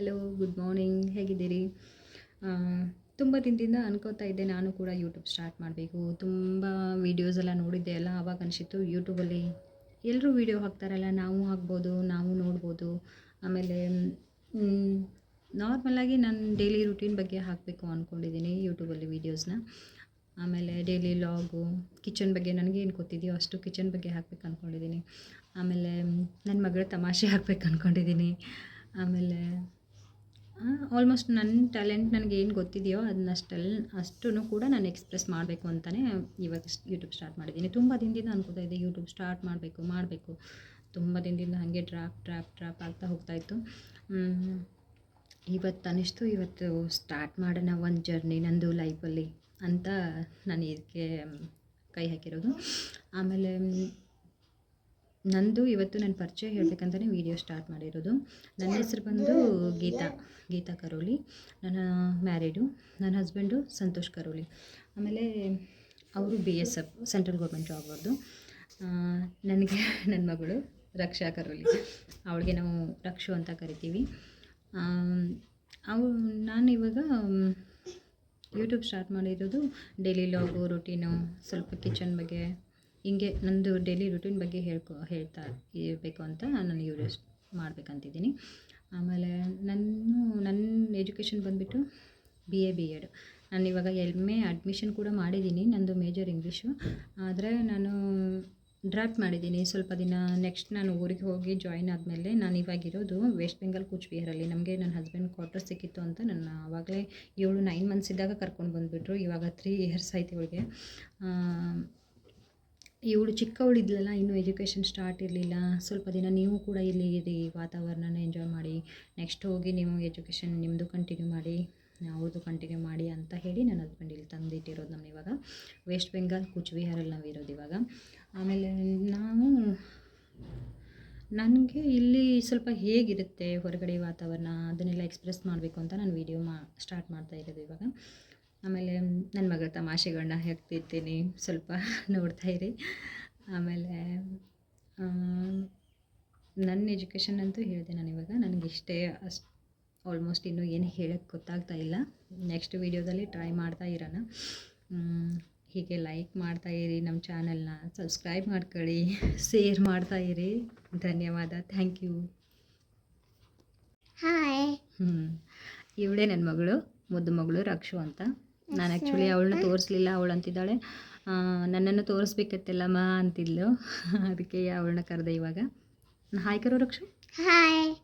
Hello good morning ಹೇಗಿದ್ದೀರಿ? ತುಂಬ ದಿನದಿಂದ ಅನ್ಕೋತಾ ಇದ್ದೆ. ನಾನು ಕೂಡ ಯೂಟ್ಯೂಬ್ ಸ್ಟಾರ್ಟ್ ಮಾಡಬೇಕು. ತುಂಬ ವೀಡಿಯೋಸ್ ಎಲ್ಲ ನೋಡಿದ್ದೆ ಅಲ್ಲ ಆವಾಗ ಅನಿಸಿತ್ತು ಯೂಟ್ಯೂಬಲ್ಲಿ ಎಲ್ಲರೂ ವೀಡಿಯೋ ಹಾಕ್ತಾರಲ್ಲ, ನಾವು ಹಾಕ್ಬೋದು, ನಾವು ನೋಡ್ಬೋದು. ಆಮೇಲೆ ನಾರ್ಮಲಾಗಿ ನಾನು ಡೈಲಿ ರುಟೀನ್ ಬಗ್ಗೆ ಹಾಕಬೇಕು ಅಂದ್ಕೊಂಡಿದ್ದೀನಿ ಯೂಟ್ಯೂಬಲ್ಲಿ ವೀಡಿಯೋಸ್ನ ಆಮೇಲೆ ಡೈಲಿ ಲಾಗು ಕಿಚನ್ ಬಗ್ಗೆ ನನಗೇನು ಗೊತ್ತಿದೆಯೋ ಅಷ್ಟು ಕಿಚನ್ ಬಗ್ಗೆ ಹಾಕ್ಬೇಕು ಅಂದ್ಕೊಂಡಿದ್ದೀನಿ ಆಮೇಲೆ ನನ್ನ ಮಗಳ ತಮಾಷೆ ಹಾಕ್ಬೇಕು ಅಂದ್ಕೊಂಡಿದ್ದೀನಿ ಆಮೇಲೆ ಆಲ್ಮೋಸ್ಟ್ ನನ್ನ ಟ್ಯಾಲೆಂಟ್ ನನಗೆ ಏನು ಗೊತ್ತಿದೆಯೋ ಅದನ್ನಷ್ಟೆಲ್ಲ ಅಷ್ಟೂ ಕೂಡ ನಾನು ಎಕ್ಸ್ಪ್ರೆಸ್ ಮಾಡಬೇಕು ಅಂತಲೇ ಇವಾಗ ಯೂಟ್ಯೂಬ್ ಸ್ಟಾರ್ಟ್ ಮಾಡಿದ್ದೀನಿ. ತುಂಬ ದಿನದಿಂದ ಅನ್ಕೋತಾ ಇದ್ದೆ ಯೂಟ್ಯೂಬ್ ಸ್ಟಾರ್ಟ್ ಮಾಡಬೇಕು ಮಾಡಬೇಕು. ತುಂಬ ದಿನದಿಂದ ಹಾಗೆ ಡ್ರಾಪ್ ಡ್ರಾಪ್ ಡ್ರಾಪ್ ಆಗ್ತಾ ಹೋಗ್ತಾಯಿತ್ತು ಇವತ್ತು ಅನಿಸ್ತು, ಇವತ್ತು ಸ್ಟಾರ್ಟ್ ಮಾಡೋಣ ಒಂದು ಜರ್ನಿ ನಂದು ಲೈಫಲ್ಲಿ ಅಂತ ನಾನು ಇದಕ್ಕೆ ಕೈ ಹಾಕಿರೋದು. ಆಮೇಲೆ ನಂದು ಇವತ್ತು ನನ್ನ ಪರಿಚಯ ಹೇಳಬೇಕಂತಲೇ ವಿಡಿಯೋ ಸ್ಟಾರ್ಟ್ ಮಾಡಿರೋದು. ನನ್ನ ಹೆಸರು ಬಂದು ಗೀತಾ ಗೀತಾ ಕರೋಲಿ. ನನ್ನ ಮ್ಯಾರಿಡು ನನ್ನ ಹಸ್ಬೆಂಡು ಸಂತೋಷ್ ಕರೋಲಿ. ಆಮೇಲೆ ಅವರು B S F central government job ಅವ್ರದ್ದು ನನಗೆ ನನ್ನ ಮಗಳು ರಕ್ಷಾ ಕರೋಲಿ. ಅವಳಿಗೆ ನಾವು ರಕ್ಷು ಅಂತ ಕರಿತೀವಿ. ಅವು, ನಾನು ಇವಾಗ ಯೂಟ್ಯೂಬ್ ಸ್ಟಾರ್ಟ್ ಮಾಡಿರೋದು ಡೈಲಿ ಲಾಗು ರುಟೀನು ಸ್ವಲ್ಪ ಕಿಚನ್ ಬಗ್ಗೆ ಹಿಂಗೆ ನಂದು ಡೈಲಿ ರುಟೀನ್ ಬಗ್ಗೆ ಹೇಳ್ಕೊ ಹೇಳ್ತಾ ಇರಬೇಕು ಅಂತ ನಾನು ಯೂಸ್ ಮಾಡಬೇಕಂತಿದ್ದೀನಿ. ಆಮೇಲೆ ನಾನು ನನ್ನ ಎಜುಕೇಷನ್ ಬಂದುಬಿಟ್ಟು ಬಿ ಎ ಬಿ ಎಡ್ ನಾನು ಇವಾಗ ಎಂ ಎ ಅಡ್ಮಿಷನ್ ಕೂಡ ಮಾಡಿದ್ದೀನಿ ನಂದು ಮೇಜರ್ ಇಂಗ್ಲೀಷು ಆದರೆ ನಾನು ಡ್ರಾಪ್ ಮಾಡಿದ್ದೀನಿ ಸ್ವಲ್ಪ ದಿನ ನೆಕ್ಸ್ಟ್ ನಾನು ಊರಿಗೆ ಹೋಗಿ ಜಾಯಿನ್ ಆದಮೇಲೆ ನಾನು ಇವಾಗಿರೋದು ವೆಸ್ಟ್ ಬೆಂಗಾಲ್ ಕೂಚ್ಬಿಹಾರಲ್ಲಿ ನಮಗೆ ನನ್ನ ಹಸ್ಬೆಂಡ್ ಕ್ವಾರ್ಟರ್ ಸಿಕ್ಕಿತ್ತು ಅಂತ ನನ್ನ ಆವಾಗಲೇ ಏಳು ನೈನ್ ಮಂತ್ಸ್ ಇದ್ದಾಗ ಕರ್ಕೊಂಡು ಬಂದುಬಿಟ್ರು ಇವಾಗ ತ್ರೀ ಇಯರ್ಸ್ ಆಯ್ತು ಇವಳಿಗೆ. ಇವಳು ಚಿಕ್ಕವಳಿದ್ಲಲ್ಲ, ಇನ್ನೂ ಎಜುಕೇಷನ್ ಸ್ಟಾರ್ಟ್ ಇರಲಿಲ್ಲ. ಸ್ವಲ್ಪ ದಿನ ನೀವು ಕೂಡ ಇಲ್ಲಿ ಇರಿ, ವಾತಾವರಣನ ಎಂಜಾಯ್ ಮಾಡಿ. ನೆಕ್ಸ್ಟ್ ಹೋಗಿ ನೀವು ಎಜುಕೇಷನ್ ನಿಮ್ಮದು ಕಂಟಿನ್ಯೂ ಮಾಡಿ, ಅವ್ರದ್ದು ಕಂಟಿನ್ಯೂ ಮಾಡಿ ಅಂತ ಹೇಳಿ ನನ್ನ ಹಸ್ಬೆಂಡ್ ಇಲ್ಲಿ ತಂದಿಟ್ಟಿರೋದು ನಮ್ಮ ಇವಾಗ. ವೆಸ್ಟ್ ಬೆಂಗಾಲ್ ಕೂಚ್ಬಿಹಾರಲ್ಲಿ ನಾವು ಇರೋದು ಇವಾಗ. ಆಮೇಲೆ ನಾವು, ನನಗೆ ಇಲ್ಲಿ ಸ್ವಲ್ಪ ಹೇಗಿರುತ್ತೆ ಹೊರಗಡೆ ವಾತಾವರಣ, ಅದನ್ನೆಲ್ಲ ಎಕ್ಸ್ಪ್ರೆಸ್ ಮಾಡಬೇಕು ಅಂತ ನಾನು ವೀಡಿಯೋ ಮಾ ಸ್ಟಾರ್ಟ್ ಮಾಡ್ತಾ ಇರೋದು ಇವಾಗ. ಆಮೇಲೆ ನನ್ನ ಮಗ ತಮಾಷೆಗಳನ್ನ ಹಾಕ್ತಿರ್ತೀನಿ ಸ್ವಲ್ಪ ನೋಡ್ತಾ ಇರಿ. ಆಮೇಲೆ ನನ್ನ ಎಜುಕೇಷನ್ ಅಂತೂ ಹೇಳಿದೆ ನಾನು ಇವಾಗ. ನನಗಿಷ್ಟೇ ಅಷ್ಟು ಆಲ್ಮೋಸ್ಟ್ ಇನ್ನೂ ಏನು ಹೇಳೋಕ್ಕೆ ಗೊತ್ತಾಗ್ತಾ ಇಲ್ಲ. ನೆಕ್ಸ್ಟ್ ವೀಡಿಯೋದಲ್ಲಿ ಟ್ರೈ ಮಾಡ್ತಾ ಇರೋಣ. ಹೀಗೆ ಲೈಕ್ ಮಾಡ್ತಾ ಇರಿ ನಮ್ಮ ಚಾನಲ್ನ ಸಬ್ಸ್ಕ್ರೈಬ್ ಮಾಡ್ಕೊಳ್ಳಿ ಶೇರ್ ಮಾಡ್ತಾ ಇರಿ. ಧನ್ಯವಾದ. ಥ್ಯಾಂಕ್ ಯು ಹಾಯ್ ಹ್ಞೂ ಇವಳೇ ನನ್ನ ಮಗಳು ಮುದ್ದು ಮಗಳು ರಕ್ಷು ಅಂತ. ನಾನು ಆ್ಯಕ್ಚುಲಿ ಅವಳನ್ನ ತೋರಿಸ್ಲಿಲ್ಲ ಅವಳು ಅಂತಿದ್ದಾಳೆ. ನನ್ನನ್ನು ತೋರಿಸ್ಬೇಕತ್ತಲ್ಲಮ್ಮ ಅಂತಿದ್ಲು. ಅದಕ್ಕೆ ಅವಳನ್ನ ಕರೆದೆ ಇವಾಗ. ಹಾಯ್ ಕರೋ ರಕ್ಷು. ಹಾಯ್